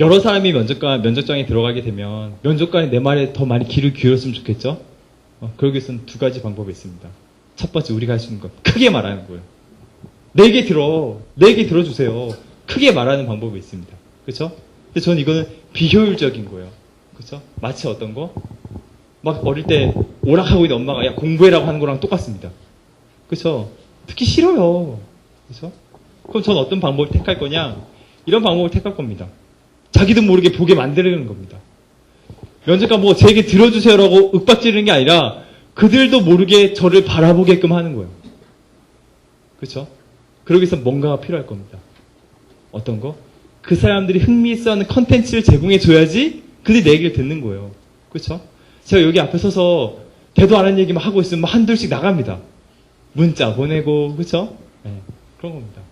여러 사람이 면접관, 면접장에 들어가게 되면 면접관이 내 말에 더 많이 귀를 기울였으면 좋겠죠? 어, 그러기 위해서는 두 가지 방법이 있습니다. 첫 번째, 우리가 할 수 있는 것. 크게 말하는 거예요. 내 얘기 들어. 내 얘기 들어주세요. 크게 말하는 방법이 있습니다. 그쵸? 근데 저는 이거는 비효율적인 거예요. 그쵸? 마치 어떤 거? 막 어릴 때 오락하고 있는 엄마가 야, 공부해라고 하는 거랑 똑같습니다. 그쵸? 듣기 싫어요. 그쵸? 그럼 전 어떤 방법을 택할 거냐? 이런 방법을 택할 겁니다. 자기도 모르게 보게 만드는 겁니다. 면접관 뭐제 얘기 들어주세요라고 윽박지르는 게 아니라 그들도 모르게 저를 바라보게끔 하는 거예요. 그렇죠? 그러기 위해서 뭔가가 필요할 겁니다. 어떤 거? 그 사람들이 흥미있어 하는 컨텐츠를 제공해 줘야지 그들이 내 얘기를 듣는 거예요. 그렇죠? 제가 여기 앞에 서서 대도 안 하는 얘기만 하고 있으면 한둘씩 나갑니다. 문자 보내고 그렇죠? 네, 그런 겁니다.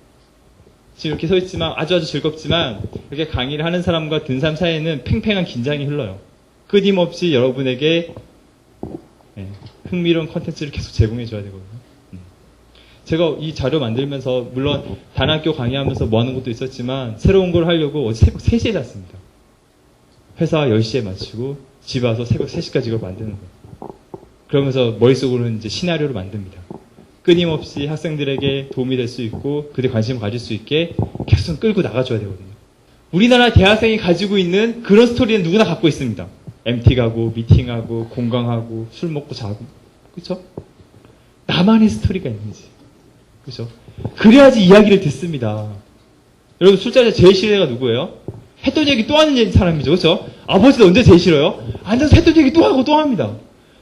지금 이렇게 서 있지만 아주 아주 즐겁지만 이렇게 강의를 하는 사람과 든 사람 사이에는 팽팽한 긴장이 흘러요. 끊임없이 여러분에게 예, 흥미로운 컨텐츠를 계속 제공해 줘야 되거든요. 음. 제가 이 자료 만들면서 물론 단학교 강의하면서 뭐 하는 것도 있었지만 새로운 걸 하려고 어제 새벽 3시에 잤습니다. 회사 10시에 마치고 집 와서 새벽 3시까지 이걸 만드는 거예요. 그러면서 머릿속으로는 이제 시나리오를 만듭니다. 끊임없이 학생들에게 도움이 될 수 있고 그들 관심을 가질 수 있게 계속 끌고 나가줘야 되거든요. 우리나라 대학생이 가지고 있는 그런 스토리는 누구나 갖고 있습니다. MT 가고 미팅하고 공강하고 술 먹고 자고 그렇죠? 나만의 스토리가 있는지 그렇죠? 그래야지 이야기를 듣습니다. 여러분 술자리 제일 싫은 애가 누구예요? 했던 얘기 또 하는 사람이죠, 그렇죠? 아버지도 언제 제일 싫어요? 앉아서 했던 얘기 또 하고 또 합니다.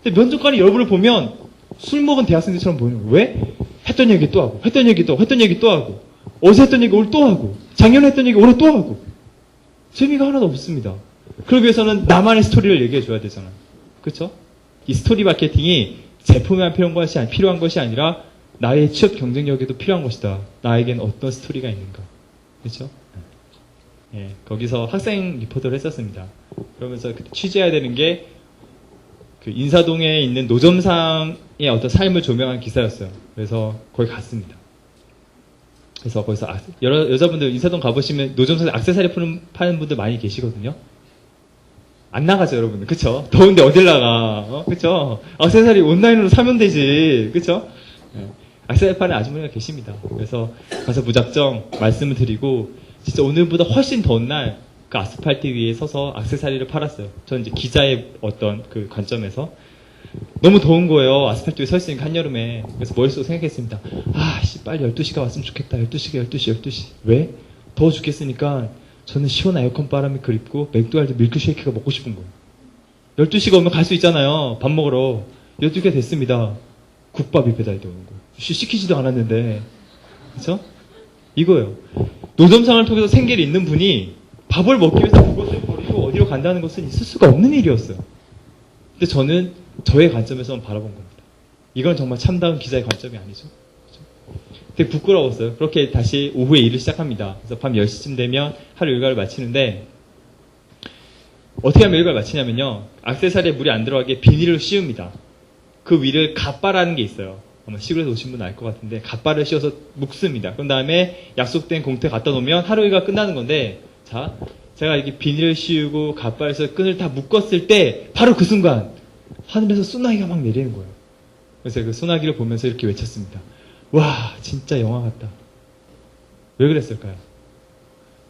근데 면접관이 여러분을 보면 술 먹은 대학생들처럼 보이는 거예요. 왜? 했던 얘기 또 하고, 했던 얘기 또 하고, 했던 얘기 또 하고, 어제 했던 얘기 오늘 또 하고, 작년에 했던 얘기 올해 또 하고. 재미가 하나도 없습니다. 그러기 위해서는 나만의 스토리를 얘기해 줘야 되잖아요. 그렇죠? 이 스토리 마케팅이 제품에만 필요한 것이, 아니, 필요한 것이 아니라 나의 취업 경쟁력에도 필요한 것이다. 나에겐 어떤 스토리가 있는가. 그렇죠? 예, 거기서 학생 리포터를 했었습니다. 그러면서 그때 취재해야 되는 게 그 인사동에 있는 노점상의 어떤 삶을 조명한 기사였어요. 그래서 거기 갔습니다. 그래서 거기서 아- 여러 여자분들 인사동 가보시면 노점상에 악세사리 푸는, 파는 분들 많이 계시거든요. 안 나가죠, 여러분들. 그쵸? 더운데 어딜 나가. 어? 그쵸? 악세사리 온라인으로 사면 되지. 그쵸? 예. 악세사리 파는 아주머니가 계십니다. 그래서 가서 무작정 말씀을 드리고, 진짜 오늘보다 훨씬 더운 날, 그 아스팔트 위에 서서 악세사리를 팔았어요. 저는 이제 기자의 어떤 그 관점에서. 너무 더운 거예요. 아스팔트 위에 서 있으니까 한여름에. 그래서 머릿속으로 생각했습니다. 아, 씨, 빨리 12시가 왔으면 좋겠다. 12시가 12시, 12시. 왜? 더워 죽겠으니까 저는 시원한 에어컨 바람이 그립고 맥도날드 밀크쉐이크가 먹고 싶은 거예요. 12시가 오면 갈 수 있잖아요. 밥 먹으러. 12시가 됐습니다. 국밥이 배달이 오는 거예요. 시- 시키지도 않았는데. 그쵸? 이거예요. 노점상을 통해서 생계를 잇는 분이 밥을 먹기 위해서 그것을 버리고 어디로 간다는 것은 있을 수가 없는 일이었어요. 근데 저는 저의 관점에서만 바라본 겁니다. 이건 정말 참다운 기자의 관점이 아니죠. 그죠? 되게 부끄러웠어요. 그렇게 다시 오후에 일을 시작합니다. 그래서 밤 10시쯤 되면 하루 일과를 마치는데 어떻게 하면 일과를 마치냐면요. 악세사리에 물이 안 들어가게 비닐을 씌웁니다. 그 위를 갓바라는 게 있어요. 아마 시골에서 오신 분은 알것 같은데 갓바를 씌워서 묶습니다. 그런 다음에 약속된 공터에 갖다 놓으면 하루 일과 끝나는 건데 자 제가 이렇게 비닐을 씌우고 갓바에서 끈을 다 묶었을 때 바로 그 순간 하늘에서 소나기가 막 내리는 거예요. 그래서 그 소나기를 보면서 이렇게 외쳤습니다. 와 진짜 영화 같다. 왜 그랬을까요?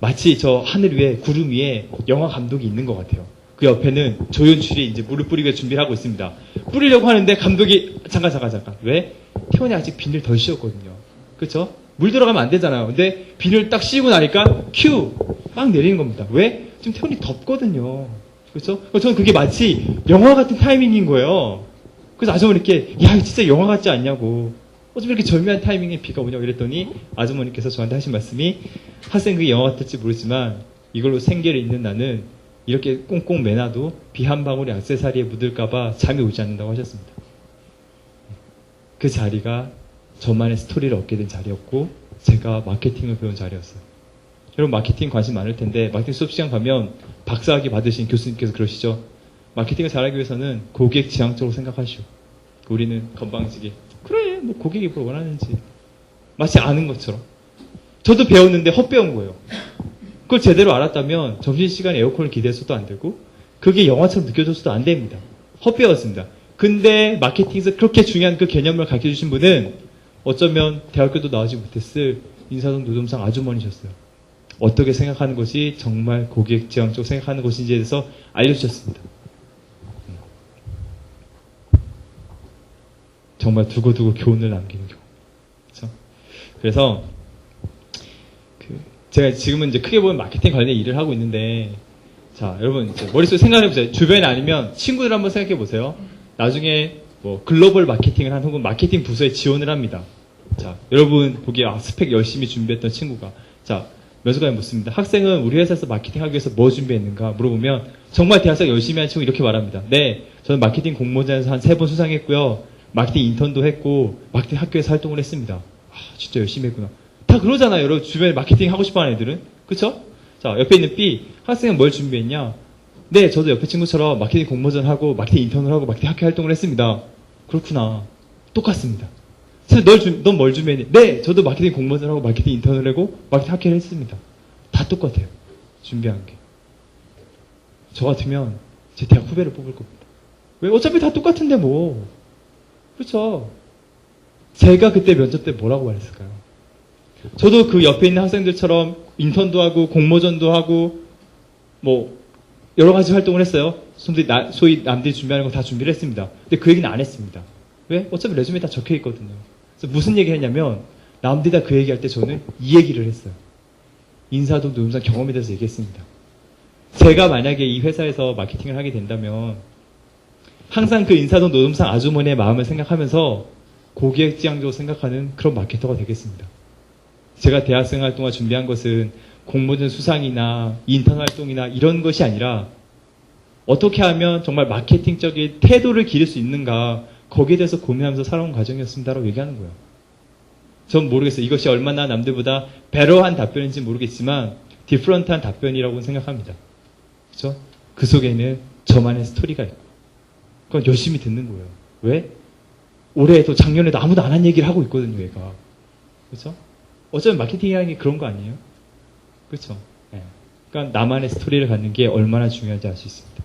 마치 저 하늘 위에 구름 위에 영화 감독이 있는 것 같아요. 그 옆에는 조연출이 이제 물을 뿌리게 준비를 하고 있습니다. 뿌리려고 하는데 감독이 잠깐 잠깐 잠깐 왜? 태원이 아직 비닐 덜 씌웠거든요. 그렇죠? 물 들어가면 안 되잖아요. 근데 비닐 딱 씌우고 나니까 큐! 막 내리는 겁니다. 왜? 지금 태원이 덥거든요. 그렇죠? 저는 그게 마치 영화 같은 타이밍인 거예요. 그래서 아주머니께 야 진짜 영화 같지 않냐고 어쩜 이렇게 절묘한 타이밍에 비가 오냐고 이랬더니 아주머니께서 저한테 하신 말씀이 학생 그게 영화 같을지 모르지만 이걸로 생계를 잇는 나는 이렇게 꽁꽁 매놔도 비 한 방울이 악세사리에 묻을까봐 잠이 오지 않는다고 하셨습니다. 그 자리가 저만의 스토리를 얻게 된 자리였고 제가 마케팅을 배운 자리였어요. 여러분 마케팅 관심 많을 텐데 마케팅 수업 시간 가면 박사학위 받으신 교수님께서 그러시죠. 마케팅을 잘하기 위해서는 고객 지향적으로 생각하시오. 우리는 건방지게 그래 뭐 고객이 뭘 원하는지 마치 아는 것처럼 저도 배웠는데 헛배운 거예요. 그걸 제대로 알았다면 점심시간에 에어컨을 기대해서도 안 되고 그게 영화처럼 느껴져서도 안 됩니다. 헛배웠습니다. 근데 마케팅에서 그렇게 중요한 그 개념을 가르쳐 주신 분은 어쩌면 대학교도 나오지 못했을 인사동 노점상 아주머니셨어요. 어떻게 생각하는 것이 정말 고객 지향적으로 생각하는 것인지에 대해서 알려주셨습니다. 정말 두고두고 교훈을 남기는 경우. 그렇죠? 그래서 그 제가 지금은 이제 크게 보면 마케팅 관련 일을 하고 있는데 자 여러분 머릿속에 생각해 보세요. 주변에 아니면 친구들 한번 생각해 보세요. 나중에 뭐 글로벌 마케팅을 한 혹은 마케팅 부서에 지원을 합니다. 자 여러분 보기에 아, 스펙 열심히 준비했던 친구가 자 면접관에 묻습니다. 학생은 우리 회사에서 마케팅 하기 위해서 뭐 준비했는가 물어보면 정말 대학생 열심히 한 친구 이렇게 말합니다. 네, 저는 마케팅 공모전에서 한 세 번 수상했고요. 마케팅 인턴도 했고 마케팅 학교에서 활동을 했습니다. 아, 진짜 열심히 했구나. 다 그러잖아요. 여러분 주변에 마케팅 하고 싶어하는 애들은 그렇죠? 자 옆에 있는 B 학생은 뭘 준비했냐? 네, 저도 옆에 친구처럼 마케팅 공모전 하고 마케팅 인턴을 하고 마케팅 학교 활동을 했습니다. 그렇구나. 똑같습니다. 넌뭘 준비했니? 네, 저도 마케팅 공모전 하고 마케팅 인턴을 하고 마케팅 학회를 했습니다. 다 똑같아요. 준비한 게. 저 같으면 제 대학 후배를 뽑을 겁니다. 왜? 어차피 다 똑같은데 뭐. 그렇죠. 제가 그때 면접 때 뭐라고 말했을까요? 저도 그 옆에 있는 학생들처럼 인턴도 하고 공모전도 하고 뭐 여러 가지 활동을 했어요. 소위, 나- 소위 남들이 준비하는 거 다 준비를 했습니다. 근데 그 얘기는 안 했습니다. 왜? 어차피 레주메에 다 적혀 있거든요. 무슨 얘기 했냐면 남들이 다그 얘기할 때 저는 이 얘기를 했어요. 인사동 노점상 경험에 대해서 얘기했습니다. 제가 만약에 이 회사에서 마케팅을 하게 된다면 항상 그 인사동 노점상 아주머니의 마음을 생각하면서 고객 지향적으로 생각하는 그런 마케터가 되겠습니다. 제가 대학생 활동을 준비한 것은 공모전 수상이나 인턴 활동이나 이런 것이 아니라 어떻게 하면 정말 마케팅적인 태도를 기를 수 있는가 거기에 대해서 고민하면서 살아온 과정이었습니다라고 얘기하는 거예요. 전 모르겠어요. 이것이 얼마나 남들보다 베러한 답변인지 모르겠지만 디프런트한 답변이라고 생각합니다. 그렇죠? 그 속에는 저만의 스토리가 있고 그건 열심히 듣는 거예요. 왜? 올해도 작년에도 아무도 안 한 얘기를 하고 있거든요, 얘가. 그렇죠? 어쩌면 마케팅이라는 게 그런 거 아니에요? 그렇죠? 예. 그러니까 나만의 스토리를 갖는 게 얼마나 중요한지 알 수 있습니다.